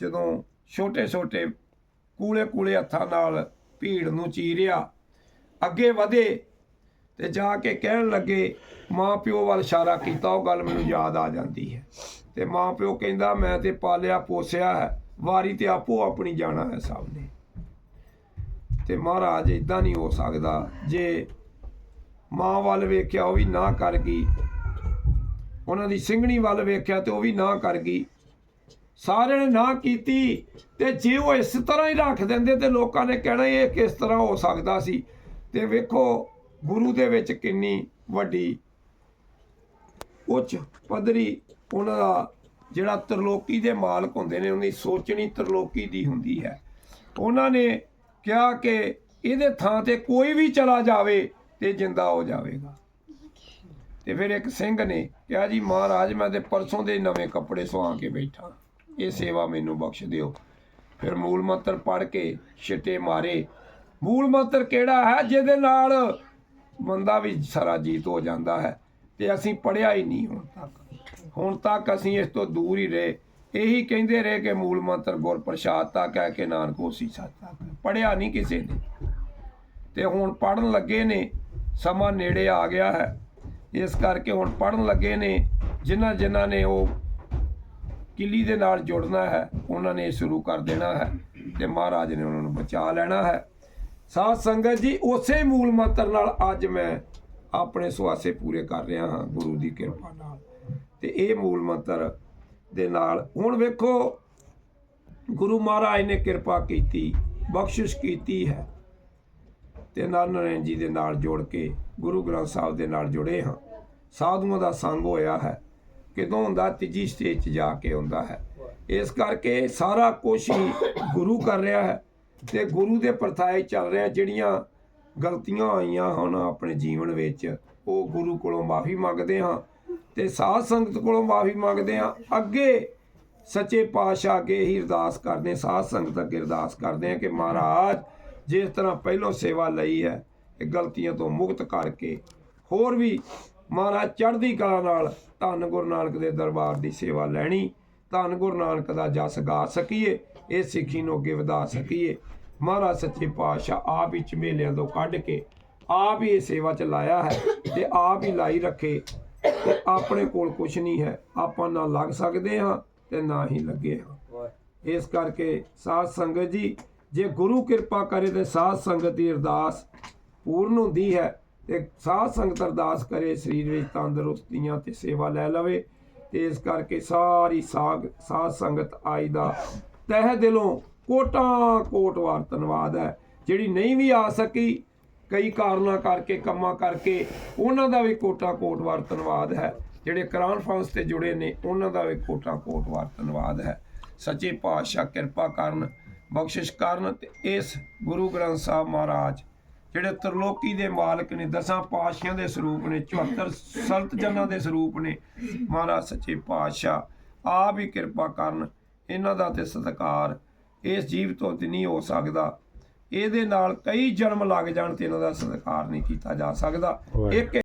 ਜਦੋਂ ਛੋਟੇ ਛੋਟੇ ਕੂਲੇ ਕੂਲੇ ਹੱਥਾਂ ਨਾਲ ਭੀੜ ਨੂੰ ਚੀਰਿਆ, ਅੱਗੇ ਵਧੇ ਤੇ ਜਾ ਕੇ ਕਹਿਣ ਲੱਗੇ, ਮਾਂ ਪਿਓ ਵੱਲ ਇਸ਼ਾਰਾ ਕੀਤਾ, ਉਹ ਗੱਲ ਮੈਨੂੰ ਯਾਦ ਆ ਜਾਂਦੀ ਹੈ। ਤੇ ਮਾਂ ਪਿਓ ਕਹਿੰਦਾ, ਮੈਂ ਤੇ ਪਾਲਿਆ ਪੋਸਿਆ ਹੈ, ਵਾਰੀ ਤੇ ਆਪੋ ਆਪਣੀ ਜਾਣਾ ਹੈ ਸਭ ਨੇ ਤੇ ਮਹਾਰਾਜ ਇਦਾਂ ਨਹੀਂ ਹੋ ਸਕਦਾ। ਜੇ ਮਾਂ ਵੱਲ ਵੇਖਿਆ, ਉਹ ਵੀ ਨਾ ਕਰ ਗਈ। ਉਹਨਾਂ ਦੀ ਸਿੰਘਣੀ ਵੱਲ ਵੇਖਿਆ ਤੇ ਉਹ ਵੀ ਨਾ ਕਰ ਗਈ। ਸਾਰਿਆਂ ਨੇ ਨਾ ਕੀਤੀ ਤੇ ਜੇ ਉਹ ਇਸ ਤਰ੍ਹਾਂ ਹੀ ਰੱਖ ਦਿੰਦੇ ਤੇ ਲੋਕਾਂ ਨੇ ਕਹਿਣਾ ਇਹ ਕਿਸ ਤਰ੍ਹਾਂ ਹੋ ਸਕਦਾ ਸੀ। ਤੇ ਵੇਖੋ ਗੁਰੂ ਦੇ ਵਿੱਚ ਕਿੰਨੀ ਵੱਡੀ ਉੱਚ ਪੱਧਰੀ ਉਹਨਾਂ ਦਾ ਜਿਹੜਾ ਤਰਲੋਕੀ ਦੇ ਮਾਲਕ ਹੁੰਦੇ ਨੇ ਉਹਦੀ ਸੋਚਣੀ ਤਰਲੋਕੀ ਦੀ ਹੁੰਦੀ ਹੈ। ਉਹਨਾਂ ਨੇ ਕਿਹਾ ਕਿ ਇਹਦੇ ਥਾਂ ਤੇ ਕੋਈ ਵੀ ਚਲਾ ਜਾਵੇ ਤੇ ਜਿੰਦਾ ਹੋ ਜਾਵੇਗਾ। ਤੇ ਫਿਰ ਇੱਕ ਸਿੰਘ ਨੇ ਕਿਹਾ ਜੀ, ਮਹਾਰਾਜ, ਮੈਂ ਤੇ ਪਰਸੋਂ ਦੇ ਨਵੇਂ ਕੱਪੜੇ ਸਵਾ ਕੇ ਬੈਠਾ। ਇਹ ਸੇਵਾ ਮੈਨੂੰ ਬਖਸ਼ ਦਿਓ। ਫਿਰ ਮੂਲ ਮੰਤਰ ਪੜ੍ਹ ਕੇ ਛਿੱਟੇ ਮਾਰੇ। ਮੂਲ ਮੰਤਰ ਕਿਹੜਾ ਹੈ? ਜਿਹਦੇ ਨਾਲ ਬੰਦਾ ਵੀ ਸਾਰਾ ਜੀਤ ਹੋ ਜਾਂਦਾ ਹੈ ਤੇ ਅਸੀਂ ਪੜਿਆ ਹੀ ਨਹੀਂ ਹੁਣ ਤੱਕ। ਹੁਣ ਤੱਕ ਅਸੀਂ ਇਸ ਤੋਂ ਦੂਰ ਹੀ ਰਹੇ। ਇਹੀ ਕਹਿੰਦੇ ਰਹੇ ਕਿ ਮੂਲ ਮੰਤਰ ਗੁਰ ਪ੍ਰਸਾਦ ਤਾ ਕਹਿ ਕੇ ਨਾਨਕ ਹੋਸੀ ਸੱਤਾ ਪੜਿਆ ਨਹੀਂ ਕਿਸੇ ਨੇ। ਤੇ ਹੁਣ ਪੜਨ ਲੱਗੇ ਨੇ, ਸਮਾਂ ਨੇੜੇ ਆ ਗਿਆ ਹੈ। ਇਸ ਕਰਕੇ ਹੁਣ ਪੜਨ ਲੱਗੇ ਨੇ, ਜਿਨ੍ਹਾਂ ਜਿਨ੍ਹਾਂ ਨੇ ਉਹ ਕਿੱਲੀ ਦੇ ਨਾਲ ਜੁੜਨਾ ਹੈ, ਉਹਨਾਂ ਨੇ ਇਹ ਸ਼ੁਰੂ ਕਰ ਦੇਣਾ ਹੈ ਤੇ ਮਹਾਰਾਜ ਨੇ ਉਹਨਾਂ ਨੂੰ ਬਚਾ ਲੈਣਾ ਹੈ। ਸਾਧ ਸੰਗਤ ਜੀ, ਉਸੇ ਮੂਲ ਮੰਤਰ ਨਾਲ ਅੱਜ ਮੈਂ ਆਪਣੇ ਸੁਆਸੇ ਪੂਰੇ ਕਰ ਰਿਹਾ ਹਾਂ, ਗੁਰੂ ਦੀ ਕਿਰਪਾ ਨਾਲ। ਤੇ ਇਹ ਮੂਲ ਮੰਤਰ ਦੇ ਨਾਲ, ਹੁਣ ਵੇਖੋ, ਗੁਰੂ ਮਹਾਰਾਜ ਨੇ ਕਿਰਪਾ ਕੀਤੀ, ਬਖਸ਼ਿਸ਼ ਕੀਤੀ ਹੈ। ਤੇ ਨਾਨਕ ਜੀ ਦੇ ਨਾਲ ਜੋੜ ਕੇ, ਗੁਰੂ ਗ੍ਰੰਥ ਸਾਹਿਬ ਦੇ ਨਾਲ ਜੁੜੇ ਹਾਂ। ਸਾਧੂਆਂ ਦਾ ਸੰਗ ਹੋਇਆ ਹੈ। ਕਿਦੋਂ ਹੁੰਦਾ, ਤੀਜੀ ਸਟੇਜ 'ਚ ਜਾ ਕੇ ਹੁੰਦਾ ਹੈ। ਇਸ ਕਰਕੇ ਸਾਰਾ ਕੁਝ ਹੀ ਗੁਰੂ ਕਰ ਰਿਹਾ ਹੈ ਤੇ ਗੁਰੂ ਦੇ ਪਰਥਾਏ ਚੱਲ ਰਿਹਾ, ਜਿਹੜੀਆਂ ਗਲਤੀਆਂ ਆਈਆਂ ਹੁਣ ਆਪਣੇ ਜੀਵਨ ਵਿੱਚ, ਉਹ ਗੁਰੂ ਕੋਲੋਂ ਮਾਫੀ ਮੰਗਦੇ ਹਾਂ ਤੇ ਸਾਧ ਸੰਗਤ ਕੋਲੋਂ ਮਾਫੀ ਮੰਗਦੇ ਹਾਂ। ਅੱਗੇ ਸੱਚੇ ਪਾਤਸ਼ਾਹ ਅੱਗੇ ਹੀ ਅਰਦਾਸ ਕਰਦੇ ਸਾਧ ਸੰਗਤ ਅੱਗੇ ਅਰਦਾਸ ਕਰਦੇ ਹਾਂ ਕਿ ਮਹਾਰਾਜ ਜਿਸ ਤਰ੍ਹਾਂ ਪਹਿਲੋਂ ਸੇਵਾ ਲਈ ਹੈ, ਇਹ ਗਲਤੀਆਂ ਤੋਂ ਮੁਕਤ ਕਰਕੇ ਹੋਰ ਵੀ ਮਹਾਰਾਜ ਚੜ੍ਹਦੀ ਕਲਾ ਨਾਲ ਧੰਨ ਗੁਰੂ ਨਾਨਕ ਦੇ ਦਰਬਾਰ ਦੀ ਸੇਵਾ ਲੈਣੀ ਧੰਨ ਗੁਰੂ ਨਾਨਕ ਦਾ ਜਸ ਗਾ ਸਕੀਏ ਇਹ ਸਿੱਖੀ ਨੂੰ ਅੱਗੇ ਵਧਾ ਸਕੀਏ। ਮਹਾਰਾਜ ਸੱਚੇ ਪਾਤਸ਼ਾਹ ਆਪ ਹੀ ਝਮੇਲਿਆਂ ਤੋਂ ਕੱਢ ਕੇ ਆਪ ਹੀ ਇਹ ਸੇਵਾ ਚ ਲਾਇਆ ਹੈ ਤੇ ਆਪ ਹੀ ਲਾਈ ਰੱਖੇ ਤੇ ਆਪਣੇ ਕੋਲ ਕੁਝ ਨਹੀਂ ਹੈ। ਆਪਾਂ ਨਾ ਲੱਗ ਸਕਦੇ ਹਾਂ ਤੇ ਨਾ ਹੀ ਲੱਗੇ ਹਾਂ। ਇਸ ਕਰਕੇ ਸਾਧ ਸੰਗਤ ਜੀ ਜੇ ਗੁਰੂ ਕਿਰਪਾ ਕਰੇ ਤੇ ਸਾਧ ਸੰਗਤ ਦੀ ਅਰਦਾਸ ਪੂਰਨ ਹੁੰਦੀ ਹੈ। ਤੇ ਸਾਧ ਸੰਗਤ ਅਰਦਾਸ ਕਰੇ, ਸਰੀਰ ਵਿੱਚ ਤੰਦਰੁਸਤੀਆਂ ਤੇ ਸੇਵਾ ਲੈ ਲਵੇ ਤੇ ਇਸ ਕਰਕੇ ਸਾਰੀ ਸਾਗ, ਸਾਧ ਸੰਗਤ ਆਈ ਦਾ ਤਹਿ ਦਿਲੋਂ ਕੋਟਾਂ ਕੋਟ ਵਾਰ ਧੰਨਵਾਦ ਹੈ। ਜਿਹੜੀ ਨਹੀਂ ਵੀ ਆ ਸਕੀ, ਕਈ ਕਾਰਨਾਂ ਕਰਕੇ, ਕੰਮਾਂ ਕਰਕੇ, ਉਹਨਾਂ ਦਾ ਵੀ ਕੋਟਾ ਕੋਟ ਵਾਰ ਧੰਨਵਾਦ ਹੈ। ਜਿਹੜੇ ਕਾਨਫਰੰਸ ਤੇ ਜੁੜੇ ਨੇ, ਉਹਨਾਂ ਦਾ ਵੀ ਕੋਟਾ ਕੋਟ ਵਾਰ ਧੰਨਵਾਦ ਹੈ। ਸੱਚੇ ਪਾਤਸ਼ਾਹ ਕਿਰਪਾ ਕਰਨ, ਬਖਸ਼ਿਸ਼ ਕਰਨ ਤੇ ਇਸ ਗੁਰੂ ਗ੍ਰੰਥ ਸਾਹਿਬ ਮਹਾਰਾਜ ਜਿਹੜੇ ਤਰਲੋਕੀ ਦੇ ਮਾਲਕ ਨੇ ਦਸਾਂ ਪਾਤਸ਼ਾਹਾਂ ਦੇ ਸਰੂਪ ਨੇ 74 ਸੰਤ ਜਨਾਂ ਦੇ ਸਰੂਪ ਨੇ ਮਹਾਰਾਜ ਸੱਚੇ ਪਾਤਸ਼ਾਹ ਆਪ ਹੀ ਕਿਰਪਾ ਕਰਨ ਇਹਨਾਂ ਦਾ ਤੇ ਸਤਿਕਾਰ ਇਸ ਜੀਵ ਤੋਂ ਤੇ ਨਹੀਂ ਹੋ ਸਕਦਾ। ਇਹਦੇ ਨਾਲ ਕਈ ਜਨਮ ਲੱਗ ਜਾਣ ਤੇ ਇਹਨਾਂ ਦਾ ਸਤਿਕਾਰ ਨਹੀਂ ਕੀਤਾ ਜਾ ਸਕਦਾ। ਇੱਕ